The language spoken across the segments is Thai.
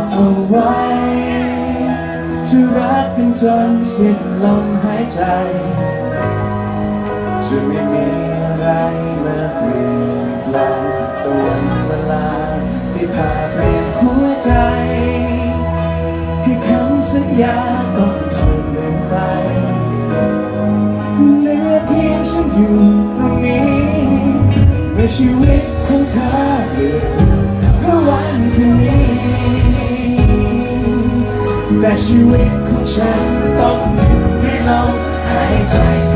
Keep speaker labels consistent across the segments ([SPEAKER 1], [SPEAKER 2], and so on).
[SPEAKER 1] อกเอาไว้จะรักกันจนสิ้นลมหายใจ จะไม่มีอะไรมาเปลี่ยนแปลงตะวันเวลาที่พาเปลี่ยนหัวใจให้คำสัญญาต้องเธอเปลี่ยนไปเหลือเพียงฉันอยู่ตรงนี้ในชีวิตของเธอ แต่ชีวิตของฉันต้องอยู่ในลมหายใจ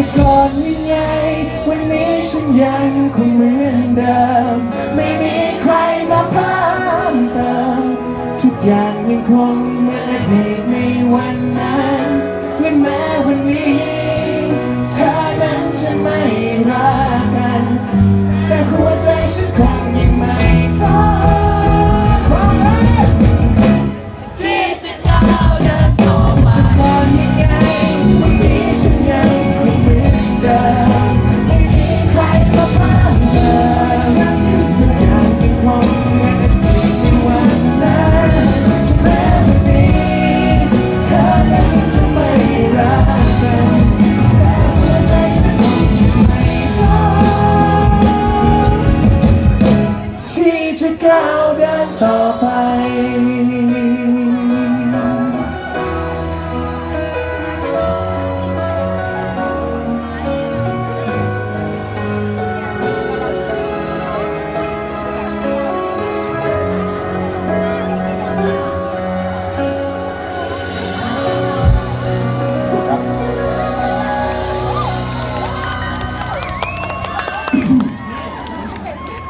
[SPEAKER 1] แต่ก่อนยังไง วันนี้ฉันยังคงเหมือนเดิม ไม่มีใครมาเพิ่มเติมทุกอย่างยังคงเหมือนอดีตในวันนั้นและแม้วันนี้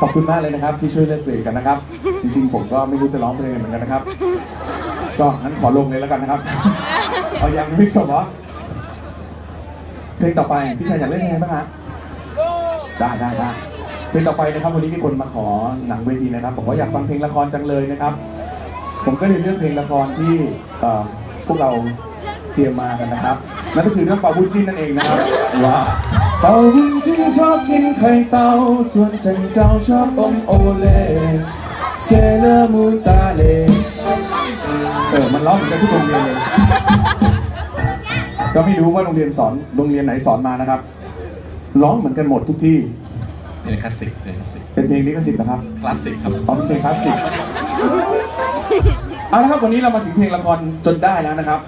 [SPEAKER 1] ขอบคุณมากเลยนะครับ ที่ช่วยเลือกเพลงกันนะครับ จริงๆ ผมก็ไม่รู้จะร้องเพลงเหมือนกันนะครับ ก็งั้นขอลงเลยแล้วกันนะครับเอายังไม่จบเหรอเพลงต่อไปพี่ชายอยากเล่นยังไงบ้างฮะได้ได้ได้เพลงต่อไปนะครับ วันนี้มีคนมาขอหนังเวทีนะครับบอกว่าอยากฟังเพลงละครจังเลยนะครับ ผมก็เลยเลือกเพลงละครที่พวกเราเตรียมมากันนะครับนั่นก็คือเรื่องปาบุจินนั่นเองนะครับว้า เป่าบุญจิ้นชอบกินไข่เต่า ส่วนจันเจ้าชอบอมโอเล่เซเลอร์มูนตาเลเออ มันร้องเหมือนกันทุกโรงเรียนเลย ก็ไม่รู้ว่าโรงเรียนสอนโรงเรียนไหนสอนมานะครับ ร้องเหมือนกันหมดทุกที่
[SPEAKER 2] เพลงคลาสสิกเพลงคลาสสิก
[SPEAKER 1] เป็นเพลงลิขสิทธิ์นะครับ
[SPEAKER 2] คลาสสิกครับ
[SPEAKER 1] เอาเป็นเพลงคลาสสิกเอาละครับวันนี้เรามาถึงเพลงละครจนได้แล้วนะครับ